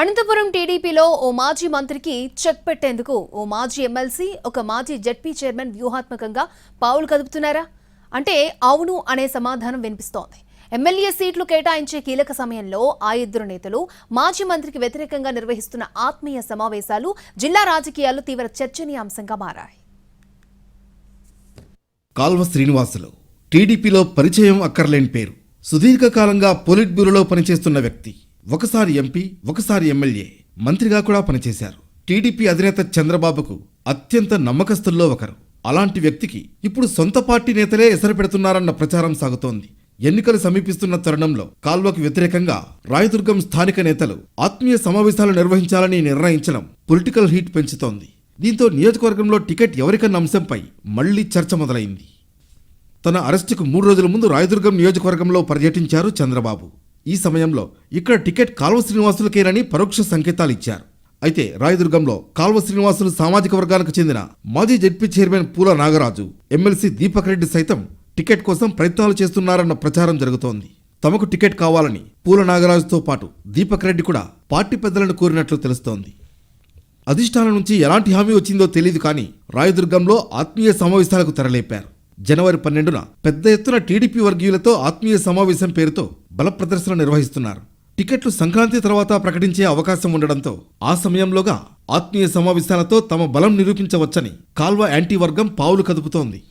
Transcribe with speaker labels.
Speaker 1: అనంతపురం టీడీపీలో ఓ మాజీ మంత్రికి చెక్ పెట్టేందుకు ఓ మాజీ ఎమ్మెల్సీ ఒక మాజీ జడ్పీ చైర్మన్ వ్యూహాత్మకంగా పావులు కదుపుతున్నారా? అంటే అవును అనే సమాధానం వినిపిస్తోంది. ఎమ్మెల్యే సీట్లు కేటాయించే కీలక సమయంలో ఆ ఇద్దరు నేతలు మాజీ మంత్రికి వ్యతిరేకంగా నిర్వహిస్తున్న ఆత్మీయ సమావేశాలు జిల్లా రాజకీయాల్లో తీవ్ర చర్చనీయాంశంగా మారాయి.
Speaker 2: కాల్వ శ్రీనివాసులు టీడీపీలో పరిచయం అక్కర్లేని పేరు. సుదీర్ఘకాలంగా పోలిట్ బ్యూరోలో పనిచేస్తున్న వ్యక్తి. ఒకసారి ఎంపీ ఒకసారి ఎమ్మెల్యే మంత్రిగా కూడా పనిచేశారు. టీడీపీ అధినేత చంద్రబాబుకు అత్యంత నమ్మకస్తుల్లో ఒకరు. అలాంటి వ్యక్తికి ఇప్పుడు సొంత పార్టీ నేతలే ఎసరు పెడుతున్నారన్న ప్రచారం సాగుతోంది. ఎన్నికలు సమీపిస్తున్న తరుణంలో కాల్వకు వ్యతిరేకంగా రాయదుర్గం స్థానిక నేతలు ఆత్మీయ సమావేశాలు నిర్వహించాలని నిర్ణయించడం పొలిటికల్ హీట్ పెంచుతోంది. దీంతో నియోజకవర్గంలో టికెట్ ఎవరికన్న అంశంపై మళ్ళీ చర్చ మొదలైంది. తన అరెస్టుకు మూడు రోజుల ముందు రాయదుర్గం నియోజకవర్గంలో పర్యటించారు చంద్రబాబు. ఈ సమయంలో ఇక్కడ టికెట్ కాల్వ శ్రీనివాసులకేనని పరోక్ష సంకేతాలు ఇచ్చారు. అయితే రాయదుర్గంలో కాల్వ శ్రీనివాసులు సామాజిక వర్గానికి చెందిన మాజీ జడ్పీ చైర్మన్ పూల నాగరాజు ఎమ్మెల్సీ దీపక్ రెడ్డి సైతం టికెట్ కోసం ప్రయత్నాలు చేస్తున్నారన్న ప్రచారం జరుగుతోంది. తమకు టికెట్ కావాలని పూల నాగరాజుతో పాటు దీపక్ రెడ్డి కూడా పార్టీ పెద్దలను కోరినట్లు తెలుస్తోంది. అధిష్టానం నుంచి ఎలాంటి హామీ వచ్చిందో తెలియదు కానీ రాయదుర్గంలో ఆత్మీయ సమావేశాలకు తెరలేపారు. జనవరి పన్నెండున పెద్ద ఎత్తున టీడీపీ వర్గీయులతో ఆత్మీయ సమావేశం పేరుతో బల ప్రదర్శన నిర్వహిస్తున్నారు. టికెట్లు సంక్రాంతి తర్వాత ప్రకటించే అవకాశం ఉండడంతో ఆ సమయంలోగా ఆత్మీయ సమావేశాలతో తమ బలం నిరూపించవచ్చని కాల్వ యాంటీ వర్గం పావులు కదుపుతోంది.